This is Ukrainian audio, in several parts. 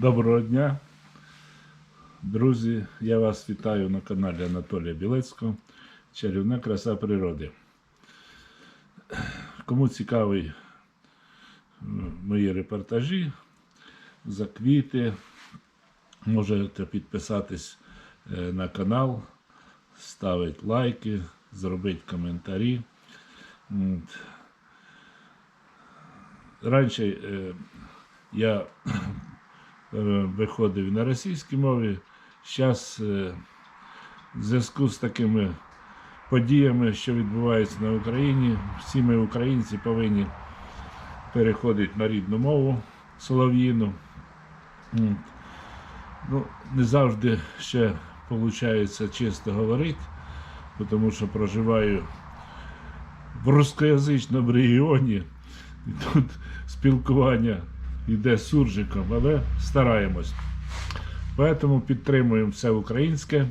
Доброго дня, друзі. Я вас вітаю на каналі Анатолія Білецького. Чарівна краса природи. Кому цікаві мої репортажі за квіти, можете підписатись е, на канал, ставити лайки, зробити коментарі. Раніше е, я е, виходив на російській мові. Зараз в зв'язку з такими подіями, що відбуваються на Україні, всі ми, українці, повинні переходити на рідну мову солов'їну. Ну, не завжди ще виходить чисто говорити, тому що проживаю в рускоязичному регіоні. Тут спілкування йде суржиком, але стараємось. Тому підтримуємо все українське.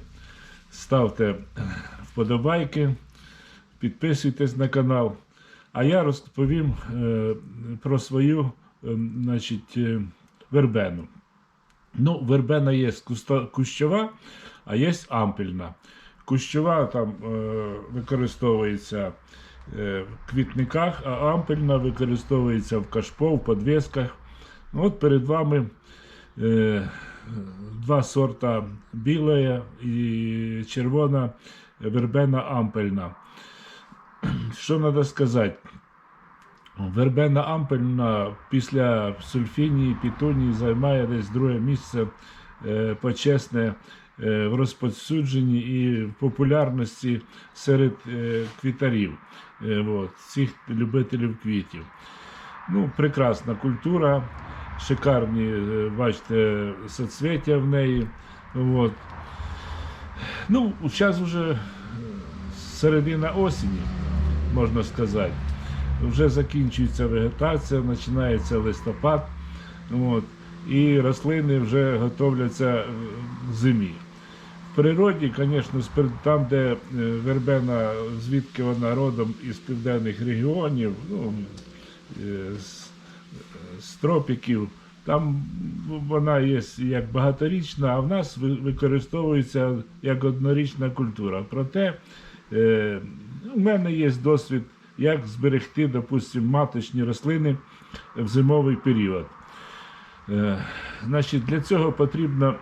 Ставте вподобайки, підписуйтесь на канал. А я розповім е, про свою е, значить, е, вербену. Ну, вербена є кущова, а є ампельна. Кущова там використовується в квітниках, а ампельна використовується в кашпо, в подвісках. Ну, От перед вами е, два сорта біла і червона вербена ампельна. Що треба сказати? Вербена ампельна після сульфінії, пітунії займає десь друге місце е, почесне е, в розповсюдженні і в популярності серед е, квітарів, цих любителів квітів. Ну, прекрасна культура, шикарні, е, бачите, соцвіття в неї. От. Ну, зараз вже е, середина осені, можна сказати. Вже закінчується вегетація, починається листопад. От, і рослини вже готовляться е, к зимі. В природі, звісно, там, де вербена, звідки вона родом із південних регіонів, ну, з, з тропіків, там вона є як багаторічна, а в нас використовується як однорічна культура. Проте е, у мене є досвід, як зберегти, допустимо, маточні рослини в зимовий період. Е, значить, для цього потрібно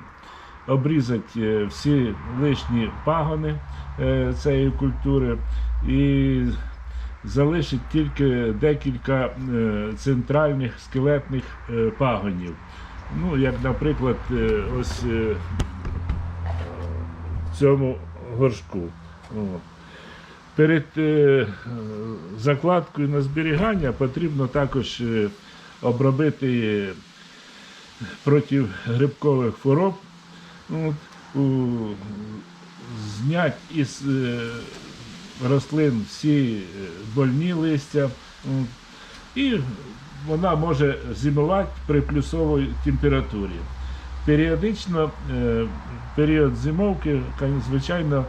обрізати е, всі лишні пагони е, цієї культури і залишити тільки декілька е, центральних скелетних е, пагонів. Ну, як, наприклад, е, ось в цьому горшку. Перед закладкою на зберігання потрібно також обробити проти грибкових хвороб. Знять із рослин всі е, больні листя. І вона може зимувати при плюсовій температурі. Періодично, е, період зимовки, звичайно,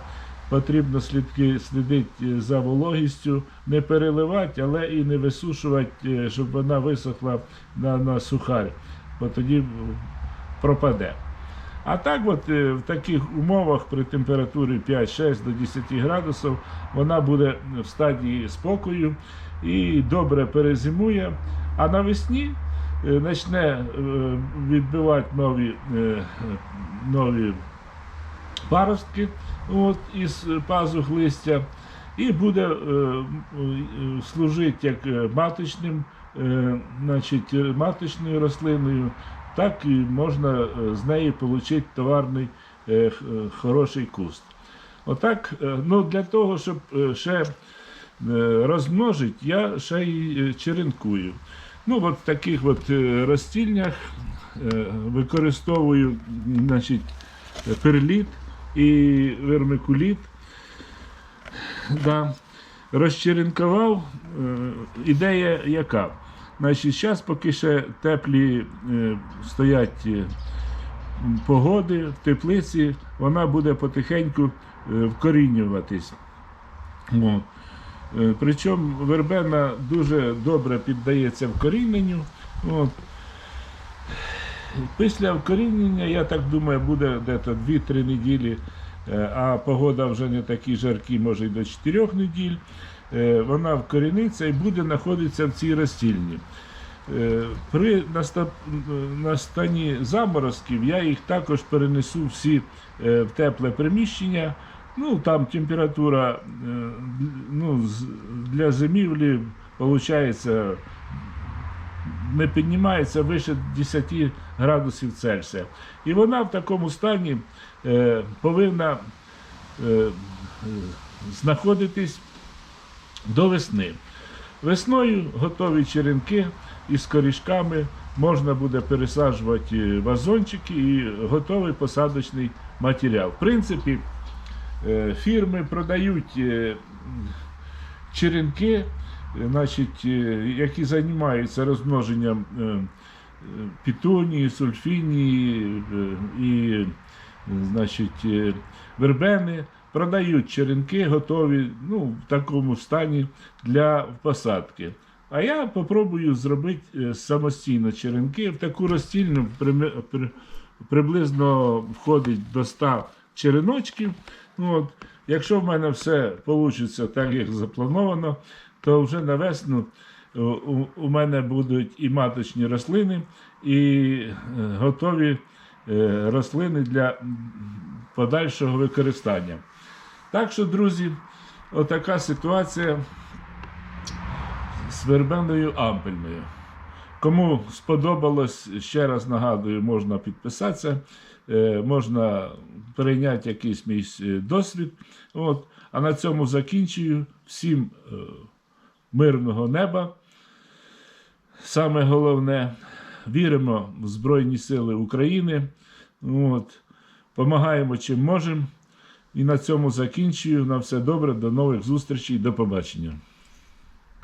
потрібно слідити за вологістю, не переливати, але і не висушувати, е, щоб вона висохла на, на сухарь, бо тоді пропаде. А так, от е, в таких умовах при температурі 5-6 до 10 градусів вона буде в стадії спокою і добре перезимує. А навесні е, почне е, відбивати нові, е, нові паростки от, із пазух листя, і буде е, е, служити як е, маточним, е, значить, е, маточною рослиною, так і можна е, з неї отримати товарний е, е, хороший куст. Отак, е, ну, для того, щоб е, ще е, розмножити, я ще й е, черенкую. Ну, от в таких от е, розстільнях е, використовую значить, перліт і вермикуліт. Да. Розчеренкував. Е, Ідея яка? Значить, зараз поки ще теплі е, стоять е, погоди в теплиці, вона буде потихеньку е, вкорінюватись. От. Е, Причому вербена дуже добре піддається вкоріненню. От. Після вкорінення, я так думаю, буде десь 2-3 неділі, е, а погода вже не такі жаркі, може й до 4 неділь. Е, Вона вкоріниться і буде знаходитися в цій розстільні. Е, При наста- настанні заморозків я їх також перенесу всі е, в тепле приміщення. Ну, там температура ну, для зимівлі виходить не піднімається вище 10 градусів Цельсія. І вона в такому стані повинна знаходитись до весни. Весною готові черенки із корішками можна буде пересаджувати вазончики і готовий посадочний матеріал. В принципі, е, фірми продають е, черенки, е, значить, які займаються розмноженням пітунії, сульфінії і значить, вербени. Продають черенки готові ну, в такому стані для посадки. А я попробую зробити е, самостійно черенки. В таку розстільну приблизно входить до 100 череночків. Ну, от, якщо в мене все вийде так, як заплановано, то вже на весну е, у, мене будуть і маточні рослини, і е, готові рослини для подальшого використання. Так що, друзі, отака ситуація з вербеною ампельною. Кому сподобалось, ще раз нагадую, можна підписатися, е, можна перейняти якийсь мій е, досвід. От. А на цьому закінчую. Всім е, мирного неба. Саме головне, віримо в Збройні Сили України. От. Помагаємо чим можемо. І на цьому закінчую. На все добре, до нових зустрічей, до побачення.